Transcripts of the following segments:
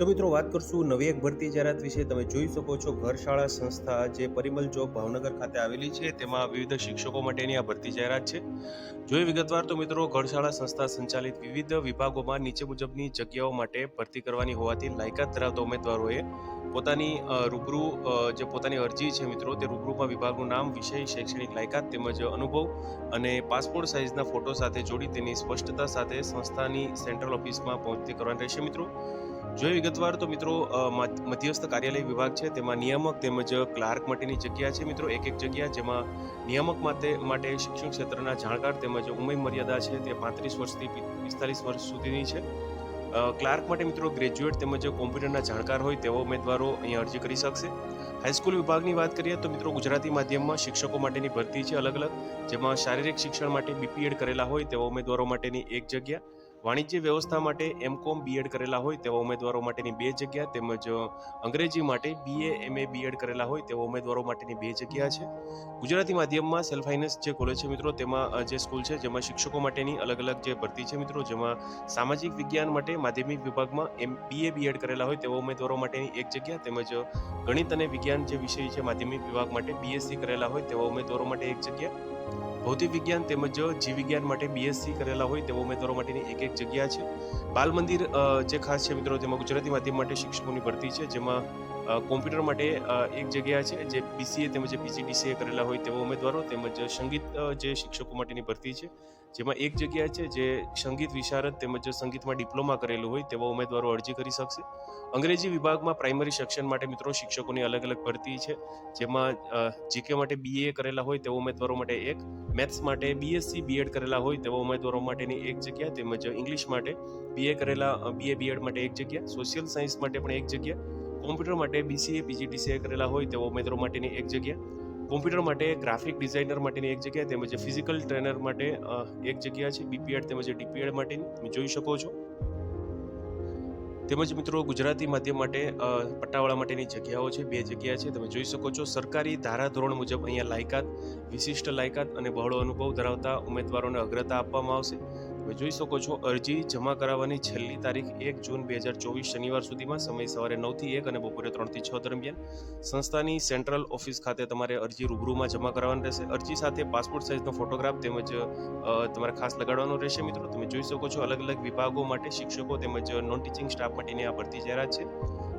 તો મિત્રો વાત કરશું નવી એક ભરતી જાહેરાત વિશે. તમે જોઈ શકો છો ઘર શાળા સંસ્થા જે પરિમલ ચોક ભાવનગર ખાતે આવેલી છે, તેમાં વિવિધ શિક્ષકો માટેની આ ભરતી જાહેરાત છે. જોઈ વિગતવાર તો મિત્રો ઘર શાળા સંસ્થા સંચાલિત વિવિધ વિભાગોમાં નીચે મુજબની જગ્યાઓ માટે ભરતી કરવાની હોવાથી લાયકાત ધરાવતા ઉમેદવારોએ પોતાની રૂબરૂ જે પોતાની અરજી છે મિત્રો તે રૂબરૂમાં વિભાગનું નામ, વિષય, શૈક્ષણિક લાયકાત તેમજ અનુભવ અને પાસપોર્ટ સાઇઝના ફોટો સાથે જોડી તેની સ્પષ્ટતા સાથે સંસ્થાની સેન્ટ્રલ ઓફિસમાં પહોંચતી કરવાની રહેશે મિત્રો. જોઈ વિગતવાર તો મિત્રો મધ્યસ્થ કાર્યાલય વિભાગ છે, તેમાં નિયામક તેમજ ક્લાર્ક માટેની જગ્યા છે મિત્રો, એક એક જગ્યા જેમાં નિયામક માટે માટે શિક્ષણ ક્ષેત્રના જાણકાર તેમજ ઉંમર મર્યાદા છે તે પાંત્રીસ વર્ષથી પિસ્તાલીસ વર્ષ સુધીની છે. ક્લાર્ક માટે મિત્રો ગ્રેજ્યુએટ તેમજ કોમ્પ્યુટરના જાણકાર હોય તેવા ઉમેદવારો અહીંયા અરજી કરી શકશે. હાઈસ્કૂલ વિભાગની વાત કરીએ તો મિત્રો ગુજરાતી માધ્યમમાં શિક્ષકો માટેની ભરતી છે અલગ અલગ, જેમાં શારીરિક શિક્ષણ માટે બીપીએડ કરેલા હોય તેવા ઉમેદવારો માટેની એક જગ્યા વાણિજ્ય વ્યવસ્થા માટે એમકોમ બીએડ કરેલા હોય તેવા ઉમેદવારો માટેની બે જગ્યા તેમજ અંગ્રેજી માટે બીએ એમએ બીએડ કરેલા હોય તેવા ઉમેદવારો માટેની બે જગ્યા છે. ગુજરાતી માધ્યમમાં સેલ્ફ ફાઇનાન્સ જે કોલેજ છે મિત્રો, તેમાં જે સ્કૂલ છે જેમાં શિક્ષકો માટેની અલગ અલગ જે ભરતી છે મિત્રો, જેમાં સામાજિક વિજ્ઞાન માટે માધ્યમિક વિભાગમાં એમ બીએ બીએડ કરેલા હોય તેવા ઉમેદવારો માટેની એક જગ્યા તેમજ ગણિત અને વિજ્ઞાન જે વિષય છે માધ્યમિક વિભાગ માટે બીએસસી કરેલા હોય તેવા ઉમેદવારો માટે એક જગ્યા. ભૌતિક વિજ્ઞાન તેમજ જીવ વિજ્ઞાન માટે બીએસસી કરેલા હોય તેવા ઉમેદવારો માટેની એક એક જગ્યા છે. બાલ મંદિર જે ખાસ છે મિત્રો, તેમાં ગુજરાતી માધ્યમ માટે શિક્ષકોની ભરતી છે, જેમાં કોમ્પ્યુટર માટે એક જગ્યા છે જે પીસીએ તેમજ પીજીડીસીએ કરેલા હોય તેવા ઉમેદવારો તેમજ સંગીત જે શિક્ષકો માટેની ભરતી છે. જેમાં એક જગ્યા છે જે સંગીત વિશારદ તેમજ સંગીતમાં ડિપ્લોમા કરેલું હોય તેવા ઉમેદવારો અરજી કરી શકશે. અંગ્રેજી વિભાગમાં પ્રાઇમરી સેક્શન માટે મિત્રો શિક્ષકોની અલગ અલગ ભરતી છે. જેમાં જીકે માટે બીએ કરેલા હોય તેવા ઉમેદવારો માટે એક, મેથ્સ માટે બીએસસી બીએડ કરેલા હોય તેવા ઉમેદવારો માટેની એક જગ્યા તેમજ ઇંગ્લિશ માટે બીએ કરેલા બીએ બીએડ માટે એક જગ્યા, સોશિયલ સાયન્સ માટે પણ એક જગ્યા કોમ્પ્યુટર માટે બીસીએ પીજીડીસીએ કરેલા હોય તેવા ઉમેદવારો માટેની એક જગ્યા. કોમ્પ્યુટર માટે ગ્રાફિક ડિઝાઇનર માટેની એક જગ્યા તેમજ ફિઝિકલ ટ્રેનર માટે એક જગ્યા છે બીપીએડ તેમજ ડીપીએડ માટેની. તમે જોઈ શકો છો. તેમજ મિત્રો ગુજરાતી માધ્યમ માટે પટ્ટાવાળા માટેની જગ્યાઓ છે. બે જગ્યા છે. તમે જોઈ શકો છો. સરકારી ધારાધોરણ મુજબ અહીંયા લાયકાત, વિશિષ્ટ લાયકાત અને બહોળો અનુભવ ધરાવતા ઉમેદવારોને અગ્રતા આપવામાં આવશે. તમે જોઈ શકો છો, અરજી જમા કરાવવાની છેલ્લી તારીખ એક જૂન બે હજાર ચોવીસ શનિવાર સુધીમાં સમય સવારે નવથી એક અને બપોરે ત્રણથી છ દરમિયાન. સંસ્થાની સેન્ટ્રલ ઓફિસ ખાતે તમારે અરજી રૂબરૂમાં જમા કરાવવાની રહેશે. અરજી સાથે પાસપોર્ટ સાઇઝનો ફોટોગ્રાફ તેમજ તમારે ખાસ લગાડવાનો રહેશે. મિત્રો, તમે જોઈ શકો છો, અલગ અલગ વિભાગો માટે શિક્ષકો તેમજ નોન ટીચિંગ સ્ટાફ માટેની આ ભરતી જાહેરાત છે.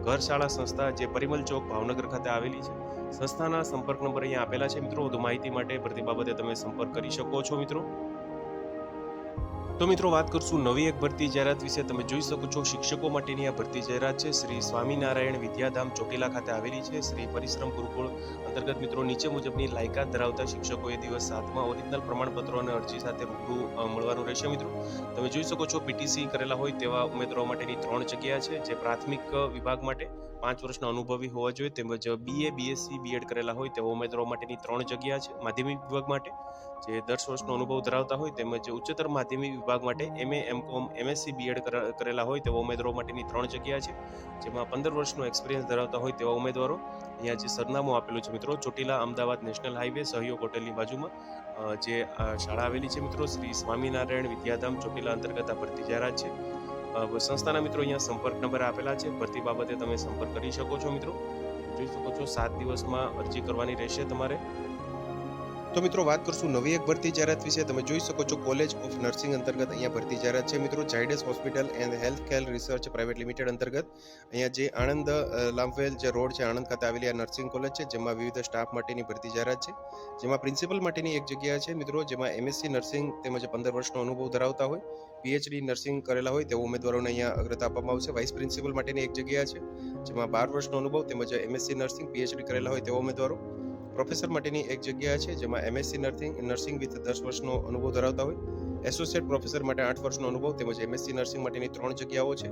ઘર શાળા સંસ્થા જે પરિમલ ચોક, ભાવનગર ખાતે આવેલી છે. સંસ્થાના સંપર્ક નંબર અહીંયા આપેલા છે. મિત્રો, વધુ માહિતી માટે ભરતી બાબતે તમે સંપર્ક કરી શકો છો, મિત્રો. તો મિત્રો વાત કરશું નવી એક ભરતી જાહેરાત વિશે. તમે જોઈ શકો છો શિક્ષકો માટેની આ ભરતી જાહેરાત છે. શ્રી સ્વામિનારાયણ વિદ્યાધામ ચોટીલા ખાતે આવેલી છે. શ્રી પરિશ્રમ ગુરુકુળ અંતર્ગત મિત્રો નીચે મુજબની લાયકાત ધરાવતા શિક્ષકોએ દિવસ સાતમાં ઓરિજિનલ પ્રમાણપત્રો અને અરજી સાથે રૂબરૂ મળવાનું રહેશે મિત્રો. તમે જોઈ શકો છો પીટીસી કરેલા હોય તેવા ઉમેદવારો માટેની ત્રણ જગ્યા છે જે પ્રાથમિક વિભાગ માટે પાંચ વર્ષના અનુભવી હોવા જોઈએ. તેમજ બીએ બીએસસી બીએડ કરેલા હોય તેવા ઉમેદવારો માટેની ત્રણ જગ્યા છે માધ્યમિક વિભાગ માટે, જે દસ વર્ષનો અનુભવ ધરાવતા હોય. તેમજ ઉચ્ચતર માધ્યમિક વિભાગ માટે એમએ એમકોમ એમએસસી બીએડ કરેલા હોય તેવા ઉમેદવારો માટેની ત્રણ જગ્યા છે. જેમાં પંદર વર્ષનો એક્સપિરિયન્સ ધરાવતા હોય તેવા ઉમેદવારો, અહીંયા જે સરનામું આપેલું છે મિત્રો, ચોટીલા અમદાવાદ નેશનલ હાઈવે સહયોગ હોટેલની બાજુમાં જે શાળા આવેલી છે મિત્રો, શ્રી સ્વામિનારાયણ વિદ્યાધામ ચોટીલા અંતર્ગત આ ભરતી જાહેરાત છે. સંસ્થાના મિત્રો અહીંયા સંપર્ક નંબર આપેલા છે. ભરતી બાબતે તમે સંપર્ક કરી શકો છો મિત્રો. જોઈ શકો છો, સાત દિવસમાં અરજી કરવાની રહેશે તમારે. તો મિત્રો વાત કરશું નવી એક ભરતી જાહેરાત વિશે. તમે જોઈ શકો છો કોલેજ ઓફ નર્સિંગ અંતર્ગત અહીંયા ભરતી જાહેરાત છે મિત્રો. Zydus hospital and health care research private limited અંતર્ગત. અહીંયા જે આણંદ અ, જે રોડ છે આણંદ ખાતે આવેલી આ નર્સિંગ કોલેજ છે જેમાં વિવિધ સ્ટાફ માટેની ભરતી જાહેરાત છે. જેમાં પ્રિન્સિપલ માટેની એક જગ્યા છે મિત્રો જેમાં એમએસસી નર્સિંગ તેમજ પંદર વર્ષનો અનુભવ ધરાવતા હોય પીએચડી નર્સિંગ કરેલા હોય તેવા ઉમેદવારોને અહીંયા અગ્રતા આપવામાં આવશે. વાઇસ પ્રિન્સિપલ માટેની એક જગ્યા છે જેમાં બાર વર્ષનો અનુભવ તેમજ એમએસસી નર્સિંગ પીએચડી કરેલા હોય તેવા ઉમેદવારો. પ્રોફેસર માટેની એક જગ્યા છે, જેમાં એમએસસી નર્સિંગ નર્સિંગ વિથ દસ વર્ષનો અનુભવ ધરાવતા હોય. એસોસિએટ પ્રોફેસર માટે આઠ વર્ષનો અનુભવ તેમજ એમએસસી નર્સિંગ માટેની ત્રણ જગ્યાઓ છે.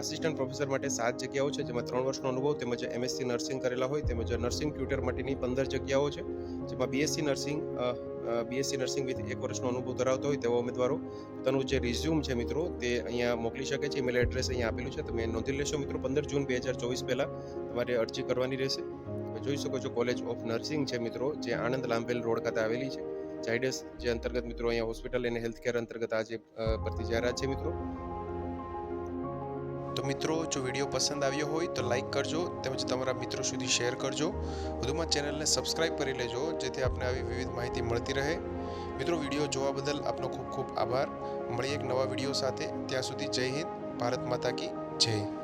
આસિસ્ટન્ટ પ્રોફેસર માટે સાત જગ્યાઓ છે, જેમાં ત્રણ વર્ષનો અનુભવ તેમજ એમએસસી નર્સિંગ કરેલા હોય તેમજ નર્સિંગ ટ્યુટર માટેની પંદર જગ્યાઓ છે. જેમાં BSc nursing BSc nursing with એક વર્ષનો અનુભવ ધરાવતો હોય તેવા ઉમેદવારો. પોતાનું જે રિઝ્યુમ છે મિત્રો, તે અહીંયા મોકલી શકે છે ઈમેલ એડ્રેસ અહીંયા આપેલું છે. તમે નોંધી લેશો મિત્રો, પંદર જૂન બે હજાર ચોવીસ પહેલાં તમારે અરજી કરવાની રહેશે. જોઈ શકો છો કોલેજ ઓફ નર્સિંગ છે મિત્રો, જે આણંદ લાંબેલ રોડ ખાતે આવેલી છે. ઝાયડસ જે અંતર્ગત મિત્રો અહીંયા હોસ્પિટલ અને હેલ્થ કેર અંતર્ગત આજે ભરતી જાહેરાત છે મિત્રો. તો મિત્રો, જો વીડિયો પસંદ આવ્યો હોય તો લાઈક કરજો, તેમજ તમારા મિત્રો સુધી શેર કરજો. વધુમાં ચેનલને સબસ્ક્રાઇબ કરી લેજો, જેથી આપને આવી વિવિધ માહિતી મળતી રહે. મિત્રો, વીડિયો જોવા બદલ આપનો ખૂબ ખૂબ આભાર. મળીએ એક નવા વીડિયો સાથે. ત્યાં સુધી જય હિન્દ, ભારત માતા કી જય.